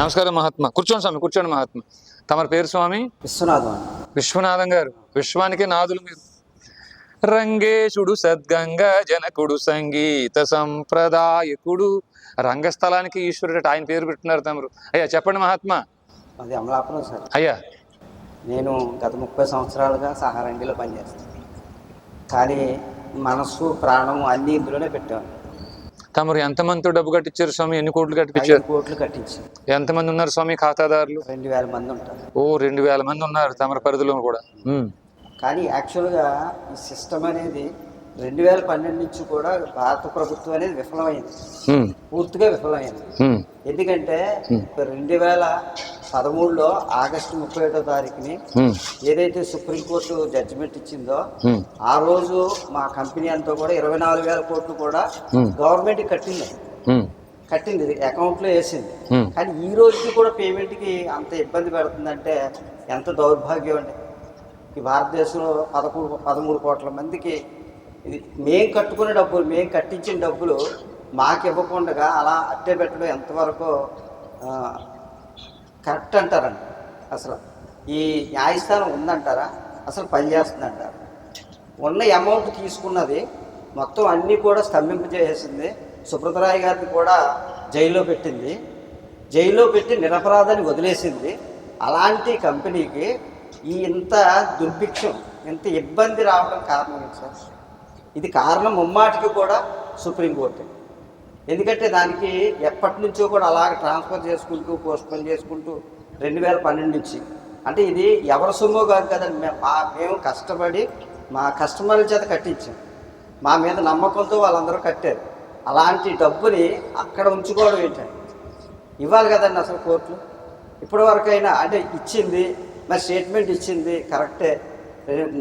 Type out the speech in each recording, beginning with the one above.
నమస్కారం మహాత్మా. కూర్చోండి స్వామి కూర్చోండి మహాత్మా. తమరి పేరు స్వామి? విశ్వనాథం. విశ్వనాథం గారు. విశ్వానికి నాదులు మీరు. రంగేశుడు సద్గంగ జనకుడు సంగీత సంప్రదాయకుడు. రంగస్థలానికి ఈశ్వరుడు ఆయన పేరు పెట్టున్నారు తమరు. అయ్యా చెప్పండి మహాత్మా. అది అమలాపురం సార్. అయ్యా. నేను గత ముప్పై సంవత్సరాలుగా సహారంగిలో పనిచేస్తాను. కానీ మనస్సు ప్రాణం అన్నీ ఇందులోనే పెట్టాను తమరు ఎంతమందితో డబ్బు కట్టించారు స్వామి? ఎన్ని కోట్లు కట్టించారు? కోట్లు కట్టించాను ఎంతమంది ఉన్నారు స్వామి ఖాతాదారులు? రెండు వేల మంది ఉంటారు. ఓ రెండు వేల మంది ఉన్నారు తమరి పరిధిలో కూడా. కానీ యాక్చువల్గా ఈ సిస్టమ్ అనేది రెండు వేల పన్నెండు నుంచి కూడా భారత ప్రభుత్వం అనేది విఫలమైంది. పూర్తిగా విఫలమైంది. ఎందుకంటే రెండు వేల పదమూడులో ఆగస్టు ముప్పై ఒకటో తారీఖుని. ఏదైతే సుప్రీంకోర్టు జడ్జిమెంట్ ఇచ్చిందో. ఆ రోజు మా కంపెనీ అంతా కూడా ఇరవై నాలుగు వేల కోట్లు కూడా. గవర్నమెంట్ కట్టింది. కట్టింది అకౌంట్లో వేసింది. కానీ ఈ రోజుకి కూడా పేమెంట్కి అంత ఇబ్బంది పెడుతుందంటే ఎంత దౌర్భాగ్యం అండి ఈ భారతదేశంలో పదమూడు పదమూడు కోట్ల మందికి ఇది మేం కట్టుకునే డబ్బులు మేం కట్టించిన డబ్బులు మాకు ఇవ్వకుండా అలా అట్టే పెట్టడం ఎంతవరకు కరెక్ట్ అంటారండి. అసలు ఈ న్యాయస్థానం ఉందంటారా? అసలు పనిచేస్తుందంటారు ఉన్న అమౌంట్ తీసుకున్నది మొత్తం అన్నీ కూడా స్తంభింపజేసింది సుబ్రతరాయ్ గారిని కూడా జైల్లో పెట్టింది. జైల్లో పెట్టి నిరపరాధాన్ని వదిలేసింది. అలాంటి కంపెనీకి ఈ ఇంత దుర్భిక్షం ఇంత ఇబ్బంది రావడం కారణం సార్? ఇది కారణం ముమ్మాటికి కూడా సుప్రీంకోర్టు ఎందుకంటే దానికి ఎప్పటి నుంచో కూడా అలాగ ట్రాన్స్ఫర్ చేసుకుంటూ పోస్ట్పోన్ చేసుకుంటూ రెండు వేల పన్నెండు నుంచి. అంటే ఇది ఎవరి సొమ్ము కాదు కదండి. మేము మా మేము కష్టపడి మా కస్టమర్ల చేత కట్టించాం. మా మీద నమ్మకంతో వాళ్ళందరూ కట్టారు. అలాంటి డబ్బుని అక్కడ ఉంచుకోవడం ఏంటండి ఇవ్వాలి కదండి అసలు కోర్టులు. ఇప్పటి వరకైనా అంటే ఇచ్చింది మరి స్టేట్మెంట్ ఇచ్చింది కరెక్టే.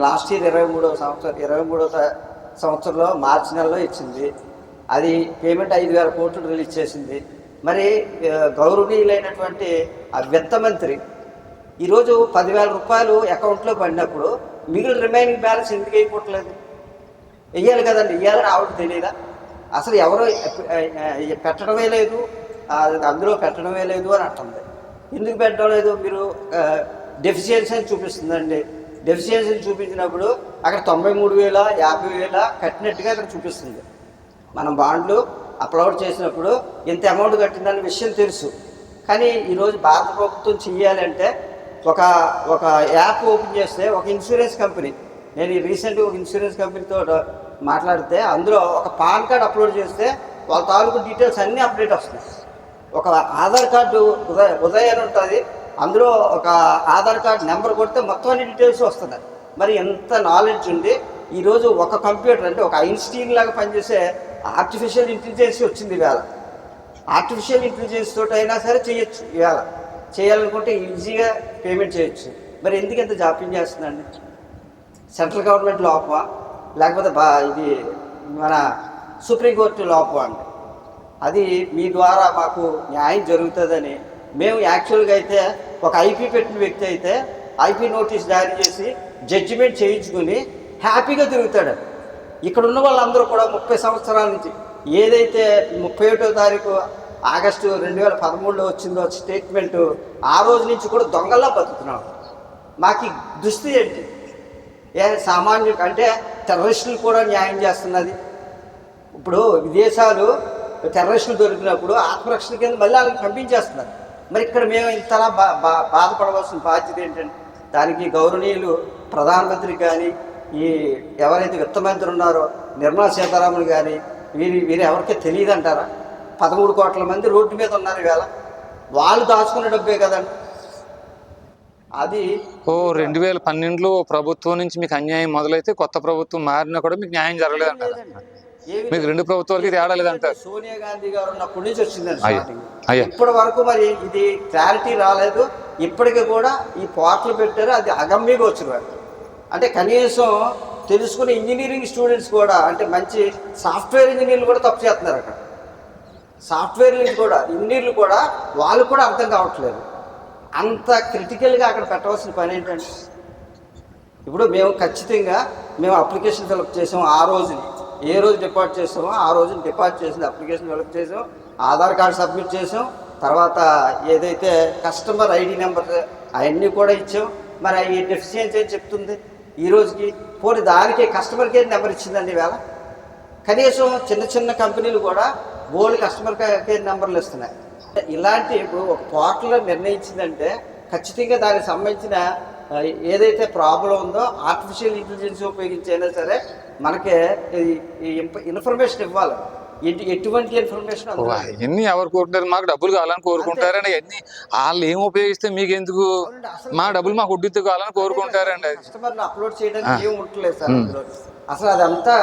లాస్ట్ ఇయర్ ఇరవై మూడో సంవత్సరం ఇరవై మూడో సంవత్సరంలో మార్చి నెలలో ఇచ్చింది. అది పేమెంట్ ఐదు వేల కోట్లు రిలీజ్ చేసింది. మరి గౌరవనీయులైనటువంటి ఆ విత్త మంత్రి ఈరోజు పదివేల రూపాయలు అకౌంట్లో పడినప్పుడు మిగిలిన రిమైనింగ్ బ్యాలెన్స్ ఎందుకు అయిపోవట్లేదు వెయ్యాలి కదండి. వెయ్యాలని ఆవిడ తెలియదా? అసలు ఎవరో పెట్టడమే లేదు. అందులో పెట్టడమే లేదు అని అంటుంది. ఎందుకు పెట్టడం లేదు? మీరు డెఫిషియన్సీ అని చూపిస్తుందండి. డెఫిషియన్సీ చూపించినప్పుడు అక్కడ తొంభై మూడు వేల యాభై వేల కట్టినట్టుగా అక్కడ చూపిస్తుంది. మనం బాండ్లు అప్లోడ్ చేసినప్పుడు ఇంత అమౌంట్ కట్టిందనే విషయం తెలుసు. కానీ ఈరోజు భారత ప్రభుత్వం చెయ్యాలంటే ఒక ఒక యాప్ ఓపెన్ చేస్తే ఒక ఇన్సూరెన్స్ కంపెనీ నేను ఈ రీసెంట్గా ఒక ఇన్సూరెన్స్ కంపెనీతో మాట్లాడితే అందులో ఒక పాన్ కార్డ్ అప్లోడ్ చేస్తే వాళ్ళ తాలూకు డీటెయిల్స్ అన్నీ అప్డేట్ వస్తాయి. ఒక ఆధార్ కార్డు ఉదయ ఉదయం ఉంటుంది. అందులో ఒక ఆధార్ కార్డు నెంబర్ కొడితే మొత్తం అన్ని డీటెయిల్స్ వస్తున్నాయి మరి ఎంత నాలెడ్జ్ ఉంది? ఈరోజు ఒక కంప్యూటర్ అంటే ఒక ఐన్స్టీన్ లాగా పనిచేసే ఆర్టిఫిషియల్ ఇంటెలిజెన్స్ వచ్చింది ఇవాళ. ఆర్టిఫిషియల్ ఇంటెలిజెన్స్ తోటి అయినా సరే చేయొచ్చు ఇవాళ. చేయాలనుకుంటే ఈజీగా పేమెంట్ చేయొచ్చు. మరి ఎందుకు ఎంత జాప్యం చేస్తుందండి? సెంట్రల్ గవర్నమెంట్ లోపమా లేకపోతే బా ఇది మన సుప్రీంకోర్టు లోపమా అండి? అది మీ ద్వారా మాకు న్యాయం జరుగుతుందని మేము యాక్చువల్గా అయితే ఒక ఐపీ పెట్టిన వ్యక్తి అయితే ఐపీ నోటీస్ జారీ చేసి జడ్జిమెంట్ చేయించుకుని హ్యాపీగా తిరుగుతాడు. ఇక్కడ ఉన్న వాళ్ళందరూ కూడా ముప్పై సంవత్సరాల నుంచి ఏదైతే ముప్పై ఒకటో తారీఖు ఆగస్టు రెండు వేల పదమూడులో వచ్చిందో స్టేట్మెంట్ ఆ రోజు నుంచి కూడా దొంగల్లా బతుకుతున్నాం. మాకు దృష్టి దుస్థితి ఏంటి? ఏ సామాన్యు అంటే టెర్రరిస్టులు కూడా న్యాయం చేస్తున్నది. ఇప్పుడు విదేశాలు టెర్రరిస్టులు దొరికినప్పుడు ఆత్మరక్షణ కింద మళ్ళీ వాళ్ళకి పంపించేస్తున్నారు. మరి ఇక్కడ మేము ఇంతలా బా బా బాధపడవలసిన బాధ్యత ఏంటంటే దానికి గౌరవనీయులు ప్రధానమంత్రి కానీ ఈ ఎవరైతే విత్తమంత్రి ఉన్నారో నిర్మలా సీతారామన్ కానీ వీరి వీరు ఎవరికీ తెలియదు అంటారా పదమూడు కోట్ల మంది రోడ్డు మీద ఉన్నారు ఇవాళ. వాళ్ళు దాచుకునే డబ్బే కదండి. అది ఓ రెండు వేల పన్నెండులో ప్రభుత్వం నుంచి మీకు అన్యాయం మొదలైతే కొత్త ప్రభుత్వం మారినా కూడా మీకు న్యాయం జరగలేదు అంటారు మీకు రెండు ప్రభుత్వాలకి తేడా లేదంటారు? సోనియా గాంధీ గారు ఉన్నప్పటి నుంచి వచ్చిందండి. ఇప్పటి వరకు మరి ఇది క్లారిటీ రాలేదు. ఇప్పటికీ కూడా ఈ పోర్టల్ పెట్టారు అది అగమ్యగా వచ్చిన అంటే కనీసం తెలుసుకునే ఇంజనీరింగ్ స్టూడెంట్స్ కూడా అంటే మంచి సాఫ్ట్వేర్ ఇంజనీర్లు కూడా తప్పు చేస్తున్నారు అక్కడ. సాఫ్ట్వేర్ కూడా ఇంజనీర్లు కూడా వాళ్ళు కూడా అర్థం కావట్లేదు. అంత క్రిటికల్గా అక్కడ పెట్టవలసిన పని ఏంటంటే ఇప్పుడు మేము ఖచ్చితంగా మేము అప్లికేషన్ ఫిలప్ చేసాం ఆ రోజుని ఏ రోజు డిపాజిట్ చేసామో ఆ రోజు డిపాజిట్ చేసింది అప్లికేషన్ ఫిలప్ చేసాం ఆధార్ కార్డు సబ్మిట్ చేసాం తర్వాత ఏదైతే కస్టమర్ ఐడి నెంబర్ అవన్నీ కూడా ఇచ్చాం. మరి అవి డెఫిషియన్సీ అని చెప్తుంది? ఈ రోజుకి పోనీ దానికి కస్టమర్ కేర్ నెంబర్ ఇచ్చిందండి వేళ కనీసం చిన్న చిన్న కంపెనీలు కూడా బోల్డ్ కస్టమర్ కేర్ నెంబర్లు ఇస్తున్నాయి. ఇలాంటి ఇప్పుడు ఒక పోర్టల్ నిర్ణయించిందంటే ఖచ్చితంగా దానికి సంబంధించిన ఏదైతే ప్రాబ్లం ఉందో ఆర్టిఫిషియల్ ఇంటెలిజెన్స్ ఉపయోగించైనా సరే మనకి ఇన్ఫర్మేషన్ ఇవ్వాలి. ఎటువంటి ఇన్ఫర్మేషన్ అవన్నీ ఎవరు కోరుకుంటారు? మాకు డబ్బులు కావాలని కోరుకుంటారండి. అవన్నీ వాళ్ళు ఏం ఉపయోగిస్తే మీకు ఎందుకు మా డబ్బులు మాకు వడ్డీతో కావాలని కోరుకుంటారండి అది. కస్టమర్లు అప్లోడ్ చేయడానికి ఏం ఉండలేదు సార్ అసలు అదంతా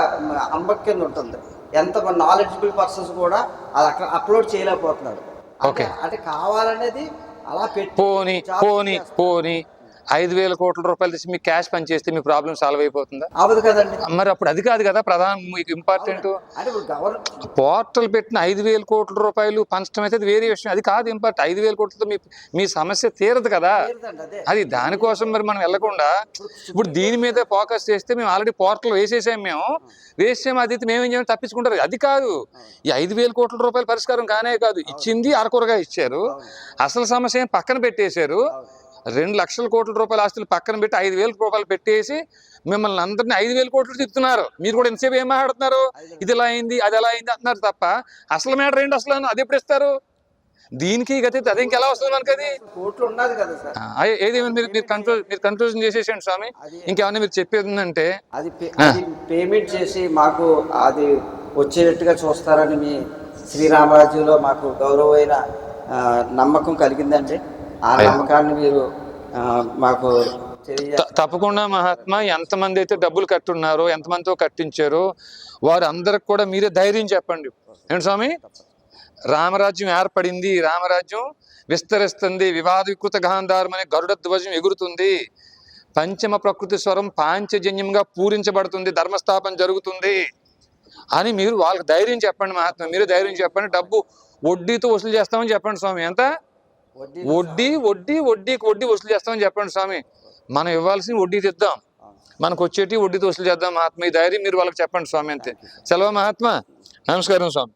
అంబక్ కింద ఉంటుంది. ఎంత నాలెడ్జబుల్ పర్సన్స్ కూడా అది అక్కడ అప్లోడ్ చేయలేకపోతున్నారు. Okay. అంటే కావాలనేది అలా పెట్టి పోని పోని. పోని. ఐదు వేల కోట్ల రూపాయలు తెచ్చి మీకు క్యాష్ పని చేస్తే మీ ప్రాబ్లం సాల్వ్ అయిపోతుందా? అవదు కదండి. మరి అప్పుడు అది కాదు కదా ప్రధాన మీకు ఇంపార్టెంట్ పోర్టల్ పెట్టిన ఐదు వేల కోట్ల రూపాయలు పంచడం అయితే అది వేరే విషయం. అది కాదు ఇంపార్ట్ ఐదు వేల కోట్లతో మీ మీ సమస్య తీరదు కదా. అదే. దానికోసం మరి మనం వెళ్ళకుండా ఇప్పుడు దీని మీద ఫోకస్ చేస్తే మేము ఆల్రెడీ పోర్టల్ వేసేసాం మేము. వేసాము అది మేమేం చేయడం తప్పించుకుంటారు. అది కాదు. ఈ ఐదు వేల కోట్ల రూపాయల పరిష్కారం కానే కాదు. ఇచ్చింది అరకొరగా ఇచ్చారు. అసలు సమస్య ఏం పక్కన పెట్టేశారు. రెండు లక్షల కోట్ల రూపాయల ఆస్తులు పక్కన పెట్టి ఐదు వేల రూపాయలు పెట్టేసి మిమ్మల్ని అందరినీ ఐదు వేల కోట్లు తిప్పుతున్నారు. మీరు కూడా ఎంతసేపు ఏం మాట్లాడుతున్నారు? ఇది ఇలా అయింది అది ఎలా అయింది అంటున్నారు తప్ప అసలు మేటర్ ఏంటి? అసలు అది ఎప్పుడు ఇస్తారు? దీనికి గతి అది ఇంకెలా వస్తుంది మనకి అది? ఏది మీరు మీరు కన్క్లూజ్ మీరు కన్క్లూజన్ చేసేసండి స్వామి. ఇంకేమన్నా మీరు చెప్పేది ఉందంటే? అది పేమెంట్ చేసి మాకు అది వచ్చేటట్టుగా చూస్తారని మీ శ్రీరామరాజ్యంలో మాకు గౌరవమైన నమ్మకం కలిగిందండి. ఆ నమ్మకాన్ని మీరు మాకు తప్పకుండా మహాత్మా ఎంతమంది అయితే డబ్బులు కట్టున్నారో ఎంతమందితో కట్టించారో వారు అందరికి కూడా మీరే ధైర్యం చెప్పండి. ఏంటి స్వామి? రామరాజ్యం ఏర్పడింది. రామరాజ్యం విస్తరిస్తుంది. వివాదీకృత గాంధారం అనే గరుడ ధ్వజం ఎగురుతుంది. పంచమ ప్రకృతి స్వరం పాంచజన్యంగా పూరించబడుతుంది. ధర్మస్థాపన జరుగుతుంది. అని మీరు వాళ్ళకి ధైర్యం చెప్పండి మహాత్మా. మీరు ధైర్యం చెప్పండి. డబ్బు వడ్డీతో వసూలు చేస్తామని చెప్పండి స్వామి. ఎంత? వడ్డీ వడ్డీ వడ్డీకి వడ్డీ వసూలు చేస్తామని చెప్పండి స్వామి. మనం ఇవ్వాల్సిన వడ్డీ తెద్దాం. మనకు వచ్చేటి వడ్డీతో వసూలు చేద్దాం. మహాత్మ ఈ ధైర్యం మీరు వాళ్ళకి చెప్పండి స్వామి అంతే. సెలవు మహాత్మా. నమస్కారం స్వామి.